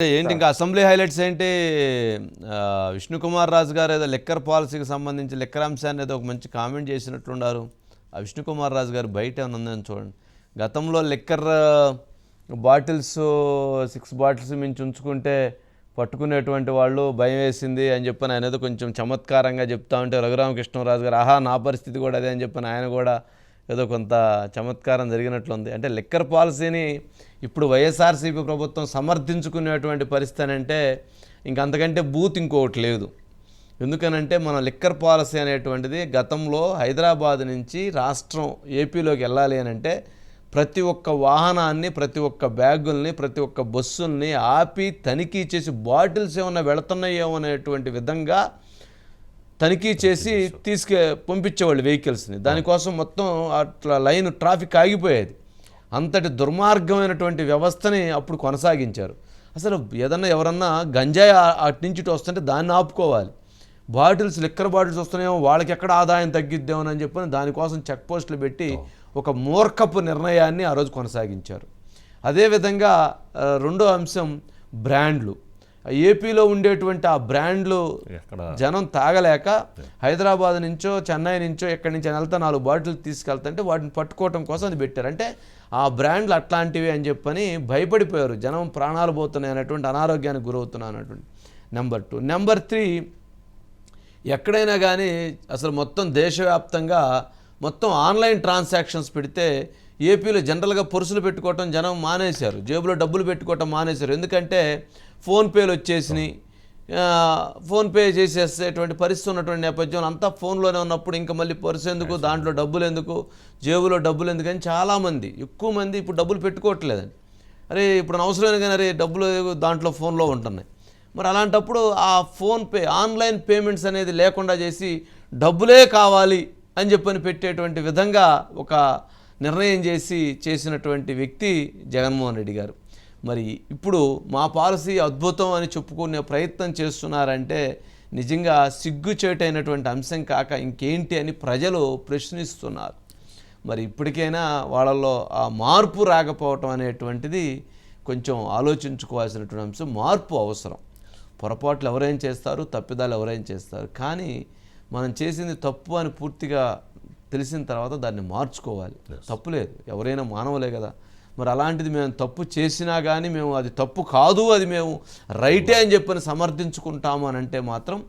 ఏంటి ఇంకా assembly highlights ఏంటి? విష్ణుకుమార్ రాజు గారు ఏదో లెక్కర్ పాలసీకి సంబంధించి లెక్కర్ అంశాన్ని ఏదో ఒక మంచి కామెంట్ చేసినట్లున్నారు ఆ విష్ణుకుమార్ రాజు గారు బయట ఉందని చూడండి. గతంలో లెక్కర్ బాటిల్స్ సిక్స్ బాటిల్స్ మించి ఉంచుకుంటే పట్టుకునేటువంటి వాళ్ళు భయం వేసింది అని చెప్పని ఆయన ఏదో కొంచెం చమత్కారంగా చెప్తా ఉంటే రఘురామకృష్ణరాజు గారు ఆహా నా పరిస్థితి కూడా అదే అని చెప్పని ఆయన కూడా ఏదో కొంత చమత్కారం జరిగినట్లుంది. అంటే లిక్కర్ పాలసీని ఇప్పుడు వైఎస్ఆర్సీపీ ప్రభుత్వం సమర్థించుకునేటువంటి పరిస్థితి అని అంటే ఇంకంతకంటే బూత్ ఇంకొకటి లేదు. ఎందుకనంటే మన లిక్కర్ పాలసీ అనేటువంటిది గతంలో హైదరాబాద్ నుంచి రాష్ట్రం ఏపీలోకి వెళ్ళాలి అని అంటే ప్రతి ఒక్క వాహనాన్ని ప్రతి ఒక్క బ్యాగుల్ని ప్రతి ఒక్క బస్సుల్ని ఆపి తనిఖీ చేసి బాటిల్స్ ఏమైనా వెళుతున్నాయేమో అనేటువంటి విధంగా తనిఖీ చేసి తీసుకే పంపించేవాళ్ళు వెహికల్స్ని. దానికోసం మొత్తం అట్లా లైన్ ట్రాఫిక్ ఆగిపోయేది. అంతటి దుర్మార్గమైనటువంటి వ్యవస్థని అప్పుడు కొనసాగించారు. అసలు ఏదన్నా ఎవరన్నా గంజాయి అటు నుంచి ఇటు వస్తుంటే దాన్ని ఆపుకోవాలి. బాటిల్స్ లిక్కర్ బాటిల్స్ వస్తున్నాయేమో వాళ్ళకి ఎక్కడ ఆదాయం తగ్గిద్దామని చెప్పని దానికోసం చెక్ పోస్టులు పెట్టి ఒక మూర్ఖపు నిర్ణయాన్ని ఆ రోజు కొనసాగించారు. అదేవిధంగా రెండో అంశం బ్రాండ్లు. ఏపీలో ఉండేటువంటి ఆ బ్రాండ్లు జనం తాగలేక హైదరాబాద్ నుంచో చెన్నై నుంచో ఎక్కడి నుంచి వెళ్తా నాలుగు బాటిల్ తీసుకెళ్తుంటే వాటిని పట్టుకోవటం కోసం అది పెట్టారు. అంటే ఆ బ్రాండ్లు అట్లాంటివి అని చెప్పని భయపడిపోయారు. జనం ప్రాణాలు పోతున్నాయి అనేటువంటి అనారోగ్యానికి గురవుతున్నాయి అనేటువంటి. నెంబర్ టూ నెంబర్ త్రీ ఎక్కడైనా కానీ అసలు మొత్తం దేశవ్యాప్తంగా మొత్తం ఆన్లైన్ ట్రాన్సాక్షన్స్ పెడితే ఏపీలో జనరల్గా పొరుసులు పెట్టుకోవటం జనం మానేశారు. జేబులో డబ్బులు పెట్టుకోవటం మానేశారు. ఎందుకంటే ఫోన్పేలు వచ్చేసినాయి. ఫోన్పే చేసేసేటువంటి పరిస్థితి ఉన్నటువంటి నేపథ్యంలో అంతా ఫోన్లోనే ఉన్నప్పుడు ఇంకా మళ్ళీ పర్సు ఎందుకు దాంట్లో డబ్బులు ఎందుకు జేబులో డబ్బులు ఎందుకు అని చాలామంది ఎక్కువ మంది ఇప్పుడు డబ్బులు పెట్టుకోవట్లేదండి. అరే ఇప్పుడు అవసరమైన కానీ అరే డబ్బులు దాంట్లో ఫోన్లో ఉంటున్నాయి. మరి అలాంటప్పుడు ఆ ఫోన్పే ఆన్లైన్ పేమెంట్స్ అనేది లేకుండా చేసి డబ్బులే కావాలి అని చెప్పని పెట్టేటువంటి విధంగా ఒక నిర్ణయం చేసి చేసినటువంటి వ్యక్తి జగన్మోహన్ రెడ్డి గారు. మరి ఇప్పుడు మా పాలసీ అద్భుతం అని చెప్పుకునే ప్రయత్నం చేస్తున్నారంటే నిజంగా సిగ్గుచేటైనటువంటి అంశం కాక ఇంకేంటి అని ప్రజలు ప్రశ్నిస్తున్నారు. మరి ఇప్పటికైనా వాళ్ళలో ఆ మార్పు రాకపోవటం అనేటువంటిది కొంచెం ఆలోచించుకోవాల్సినటువంటి అంశం మార్పు అవసరం. పొరపాట్లు ఎవరేం చేస్తారు తప్పిదాలు ఎవరేం చేస్తారు. కానీ మనం చేసింది తప్పు అని పూర్తిగా తెలిసిన తర్వాత దాన్ని మార్చుకోవాలి. తప్పు లేదు. ఎవరైనా మానవులే కదా. మరి అలాంటిది మేము తప్పు చేసినా కానీ మేము అది తప్పు కాదు అది మేము రైటే అని చెప్పని సమర్థించుకుంటాము అని అంటే మాత్రం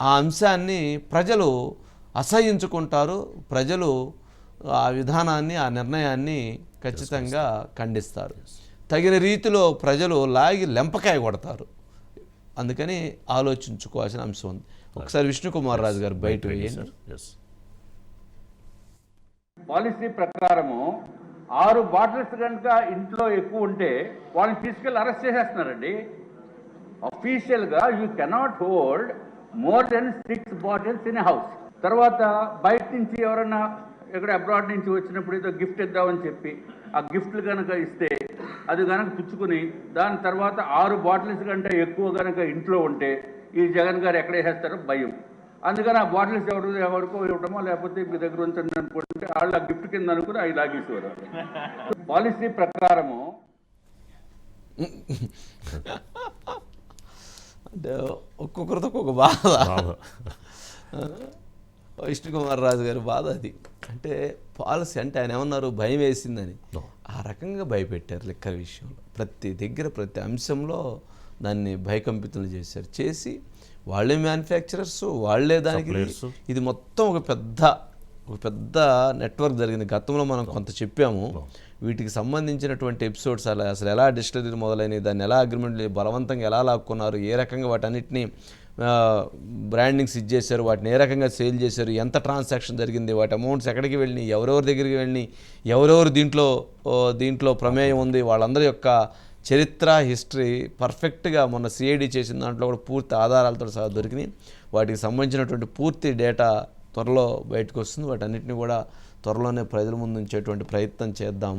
ఆ అంశాన్ని ప్రజలు అసహించుకుంటారు. ప్రజలు ఆ విధానాన్ని ఆ నిర్ణయాన్ని ఖచ్చితంగా ఖండిస్తారు. తగిన రీతిలో ప్రజలు లాగి లెంపకాయ కొడతారు. అందుకని ఆలోచించుకోవాల్సిన అంశం ఉంది. ఒకసారి విష్ణుకుమార్ రాజు గారు బయట వేయండి. పాలసీ ప్రకారము ఆరు బాటిల్స్ కనుక ఇంట్లో ఎక్కువ ఉంటే వాళ్ళని తీసుకెళ్ళి అరెస్ట్ చేసేస్తున్నారండి. అఫీషియల్గా you cannot hold more than six bottles in house తర్వాత బయట నుంచి ఎవరైనా ఎక్కడ అబ్రాడ్ నుంచి వచ్చినప్పుడు ఏదో గిఫ్ట్ ఇద్దామని చెప్పి ఆ గిఫ్ట్లు కనుక ఇస్తే అది కనుక పుచ్చుకుని దాని తర్వాత ఆరు బాటిల్స్ కంటే ఎక్కువ కనుక ఇంట్లో ఉంటే ఈ జగన్ గారు ఎక్కడ వేసేస్తారో భయం. అందుకని ఆ బాటిల్స్ ఎవరు ఎవరికో ఇవ్వడమో లేకపోతే మీ దగ్గర ఉంచండి అనుకుంటే వాళ్ళు ఆ గిఫ్ట్ కింద అనుకుని అవి లాగేసేవారు. పాలసీ ప్రకారము అంటే ఒక్కొక్కరితో ఒక్కొక్క బాధ. బాధ. విష్ణుకుమార్ రాజు గారి బాధ అది. అంటే పాలసీ అంటే ఆయన ఏమన్నారు? భయం వేసిందని. ఆ రకంగా భయపెట్టారు లెక్కల విషయంలో. ప్రతి దగ్గర ప్రతి అంశంలో దాన్ని భయకంపితం చేశారు. చేసి వాళ్ళే మ్యానుఫ్యాక్చరర్స్ వాళ్ళే దానికి. ఇది మొత్తం ఒక పెద్ద ఒక పెద్ద నెట్వర్క్ జరిగింది. గతంలో మనం కొంత చెప్పాము. వీటికి సంబంధించినటువంటి ఎపిసోడ్స్ అలా అసలు ఎలా డిస్టిలరీ మొదలైనవి దాన్ని ఎలా అగ్రిమెంట్ బలవంతంగా ఎలా లాక్కున్నారు ఏ రకంగా వాటన్నిటిని బ్రాండింగ్స్ ఇచ్చేసారు వాటిని ఏ రకంగా సేల్ చేశారు ఎంత ట్రాన్సాక్షన్ జరిగింది వాటి అమౌంట్స్ ఎక్కడికి వెళ్ళినాయి ఎవరెవరి దగ్గరికి వెళ్ళినాయి ఎవరెవరు దీంట్లో దీంట్లో ప్రమేయం ఉంది వాళ్ళందరి యొక్క చరిత్ర హిస్టరీ పర్ఫెక్ట్గా మొన్న సిఐడి చేసిన దాంట్లో కూడా పూర్తి ఆధారాలతో సహా దొరికినాయి. వాటికి సంబంధించినటువంటి పూర్తి డేటా త్వరలో బయటకు వస్తుంది. వాటన్నిటిని కూడా త్వరలోనే ప్రజల ముందు ఉంచేటువంటి ప్రయత్నం చేద్దాము.